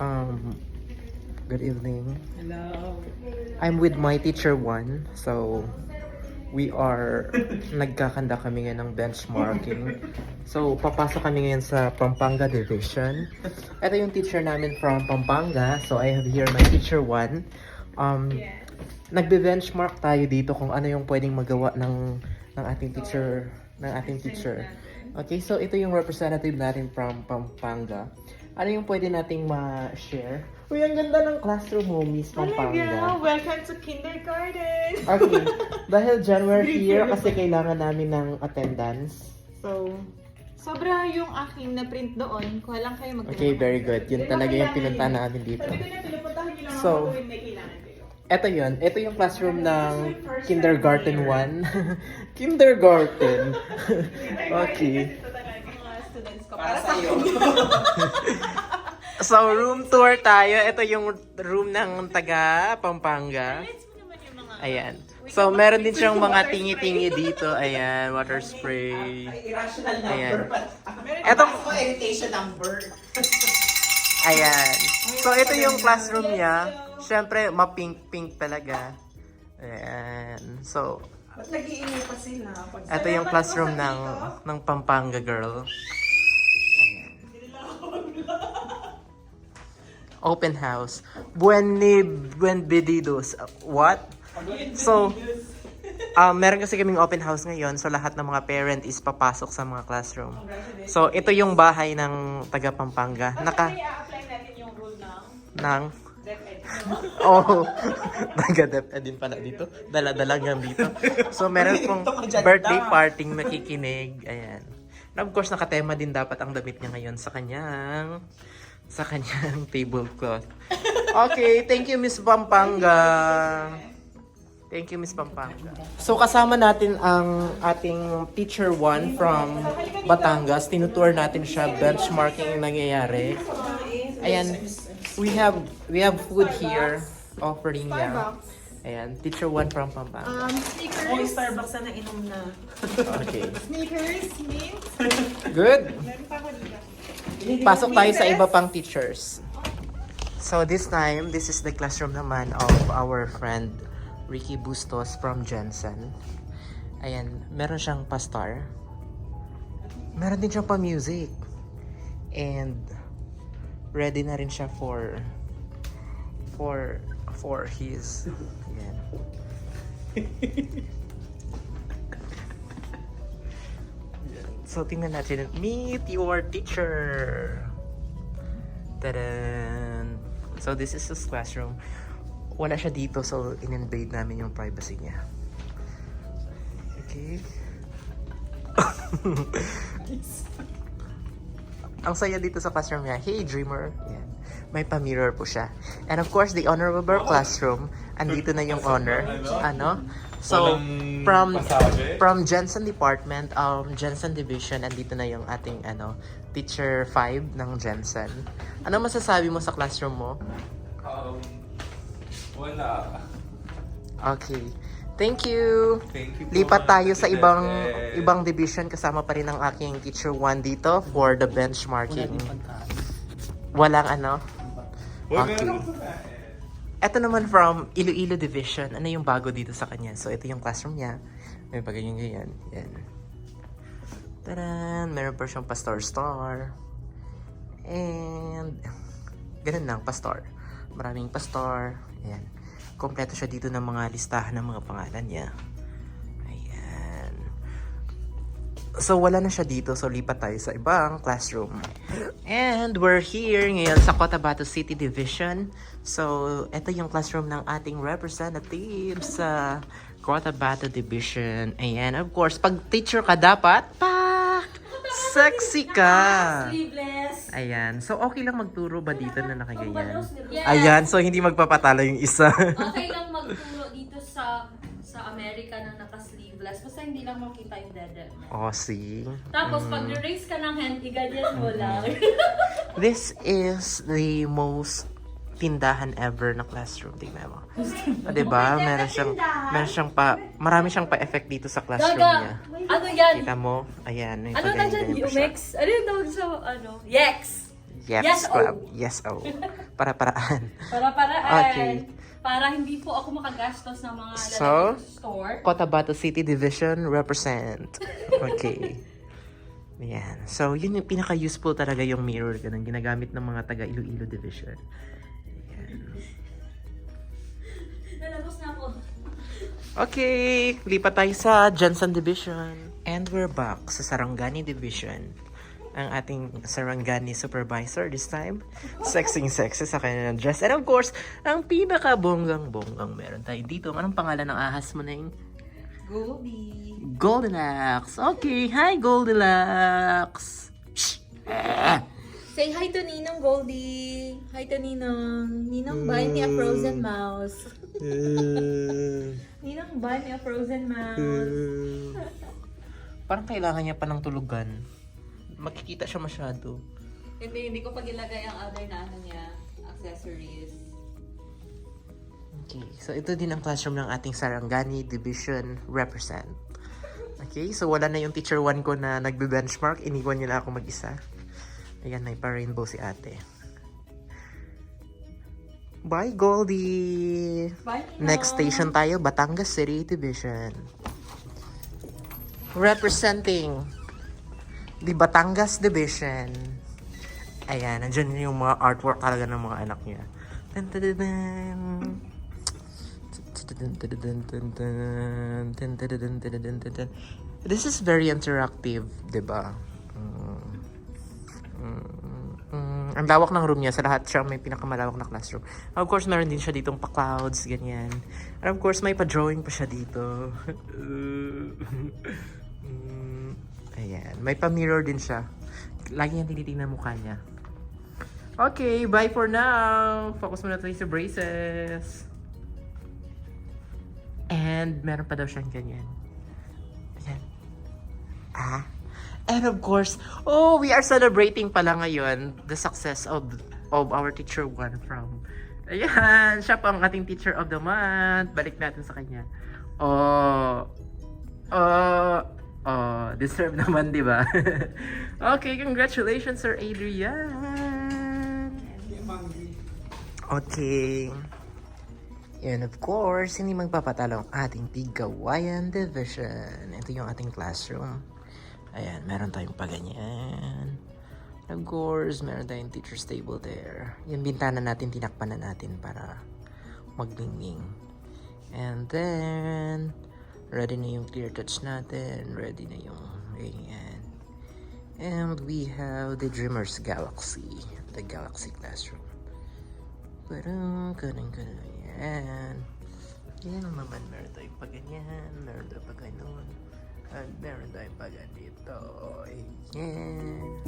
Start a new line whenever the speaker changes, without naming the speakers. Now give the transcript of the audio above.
Um, good evening.
Hello.
I'm with my teacher one. So, we are nagkakanda kami ngayon ng benchmarking. So, papasok kami ngayon sa Pampanga Division. Ito yung teacher namin from Pampanga. So, I have here my teacher one. Um, nagbe-benchmark tayo dito kung ano yung pwedeng magawa ng ng ating teacher ng ating teacher. Okay, so ito yung representative natin from Pampanga. Ano yung pwede nating ma-share? Uy, ang ganda ng classroom mo, Miss Pampanga.
Talaga, welcome to kindergarten.
Okay. Dahil dyan we're here kasi kailangan namin ng attendance.
So, sobra yung aking na-print doon. Kuha lang kayo mag
Okay, very good. Yun talaga yung pinunta namin dito.
Sabi ko na, pinupuntahan nyo lang
So,
ako tuwing may kailangan kayo.
Eto yun. Ito yung classroom ng kindergarten 1. kindergarten. okay.
Ito talaga yung mga ko. Para sa iyo.
So, room tour tayo. Ito yung room ng taga Pampanga. Ayan. So, meron din siyang mga tingi-tingi dito. Ayan, water spray.
irrational number.
Ayan. Etong...
ko irritation number.
Ayan. So, ito yung classroom niya. Siyempre, ma-pink-pink talaga. Ayan. So,
Ba't nag-iingay pa sila? Pag
ito yung classroom ng, ng Pampanga girl. Open house. Buen ni Buen Bedidos. What? So, um, meron kasi kaming open house ngayon. So, lahat ng mga parent is papasok sa mga classroom. So, ito yung bahay ng taga Pampanga. Naka,
I-apply natin yung rule ng
ng, oh, taga-DepEd din pala dito. Dala-dala lang dito. So, meron pong birthday party makikinig. Ayan. And of course, nakatema din dapat ang damit niya ngayon sa kanyang sa kanyang tablecloth. Okay, thank you Miss Pampanga. Thank you Miss Pampanga. So kasama natin ang ating teacher one from Batangas. Tinutour natin siya, benchmarking yung nangyayari. Ayan, we have we have food here offering niya. Ayan, teacher one from Pampanga.
Um,
Oy,
sneakers.
Starbucks na nainom na.
Okay.
Sneakers, mint.
Good.
Meron pa ako dito.
Pasok tayo sa iba pang teachers. So this time, this is the classroom naman of our friend Ricky Bustos from Jensen. Ayan, meron siyang pastar. Meron din siyang pa-music. And ready na rin siya for for for his ayan. So, tingnan natin. Meet your teacher! Tadaan! So, this is his classroom. Wala siya dito, so in-invade namin yung privacy niya. Okay. Ang saya dito sa classroom niya. Hey, dreamer! Yan. May pa-mirror po siya. And of course, the honor of our classroom. Andito na yung honor. Ano? So, from from Jensen Department, um, Jensen Division, andito na yung ating ano, teacher 5 ng Jensen. Ano masasabi mo sa classroom mo?
Um, wala.
Okay. Thank you.
Thank you po,
Lipat tayo sa ibang ibang division kasama pa rin ang aking teacher 1 dito for the benchmarking. Walang ano? Okay. Ito naman from Iloilo Division. Ano yung bago dito sa kanya? So, ito yung classroom niya. May pa ganyan ganyan. Yan. Taran! Meron pa siyang pastor star. And, ganun lang, pastor. Maraming pastor. Ayan. Kompleto siya dito ng mga listahan ng mga pangalan niya. So, wala na siya dito. So, lipat tayo sa ibang classroom. And we're here ngayon sa Cotabato City Division. So, ito yung classroom ng ating representative sa Cotabato Division. Ayan, of course, pag teacher ka dapat, pak! Sexy ka!
Sleeveless.
Ayan. So, okay lang magturo ba dito na nakaganyan?
Yes.
Ayan. So, hindi magpapatalo yung isa.
Okay lang magturo dito sa sa Amerika na naka-sleeveless. Basta hindi lang makita yung mo.
oh, see?
Tapos pag raise ka ng hand, iganyan mo lang.
This is the most tindahan ever na classroom. Tingnan mo. Ah, diba? Meron siyang, meron siyang pa, marami siyang pa-effect dito sa classroom niya.
Gaga! Ano yan?
Kita mo? Ayan. may
Ano na dyan?
paganyan-ganyan pa siya.
Umex? Ano yung tawag sa ano? Yex!
Yes,
Yes,
Club.
oh.
Yes, oh. Para-paraan.
Para paraan.
Okay.
Para hindi po ako makagastos ng mga
So?
lalagyan sa store.
Cotabato City Division represent. Okay. Yan. So, yun yung pinaka-useful talaga yung mirror. Ganun, ginagamit ng mga taga Iloilo Division. Yan.
Nalabos na ako.
Okay, lipat tayo sa Johnson Division. And we're back sa Sarangani Division. Ang ating Sarangani supervisor this time. Sexing sexy sa kanya ng dress. And of course, ang pinaka-bonggang-bonggang meron tayo dito. Anong pangalan ng ahas mo na yun?
Goldie.
Goldilocks. Okay, hi Goldilocks.
Say hi to Ninong Goldie. Hi to Ninong. Ninong, buy me a frozen mouse. Ninong, buy me a frozen mouse.
Parang kailangan niya pa ng tulugan. Makikita siya masyado.
Hindi, hindi ko pag ilagay ang other na ano niya, accessories.
Okay, so ito din ang classroom ng ating Sarangani Division represent. Okay, so wala na yung teacher 1 ko na nagbe-benchmark. Iniwan niya na ako mag-isa. Ayan, may pa-rainbow si ate. Bye, Goldie!
Bye, Ninong.
Next station tayo, Batangas City Division. Representing the Batangas Division. Ayan, nandyan yung mga artwork talaga ng mga anak niya. Dun, dun, dun, dun. This is very interactive, di ba? Mm. Mm, mm, ang lawak ng room niya, sa lahat siya may pinakamalawak na classroom. Of course, meron din siya ditong pa-clouds, ganyan. And of course, may pa-drawing pa siya dito. Ayan. May pa-mirror din siya. Lagi niyang tinitingnan mukha niya. Okay, bye for now. Focus muna tayo sa braces. And meron pa daw siyang ganyan. Ayan. Ah. And of course, oh, we are celebrating pala ngayon the success of of our teacher one from Ayan, siya pa ang ating teacher of the month. Balik natin sa kanya. Oh. Oh. Oh, deserve naman, di ba? okay, congratulations, Sir Adrian. Okay. And of course, hindi magpapatalo ang ating Pigawayan Division. Ito yung ating classroom. Ayan, meron tayong paganyan. Of course, meron tayong teacher's table there. Yung bintana natin, tinakpan na natin para maglingling. And then, ready na yung clear touch natin. Ready na yung ganyan. And we have the Dreamer's Galaxy. The Galaxy Classroom. Parang ganun ganun. Yan. Yan naman. Meron tayong pa ganyan. Meron tayong pa ganun. At meron tayong pa ganito. Ayan.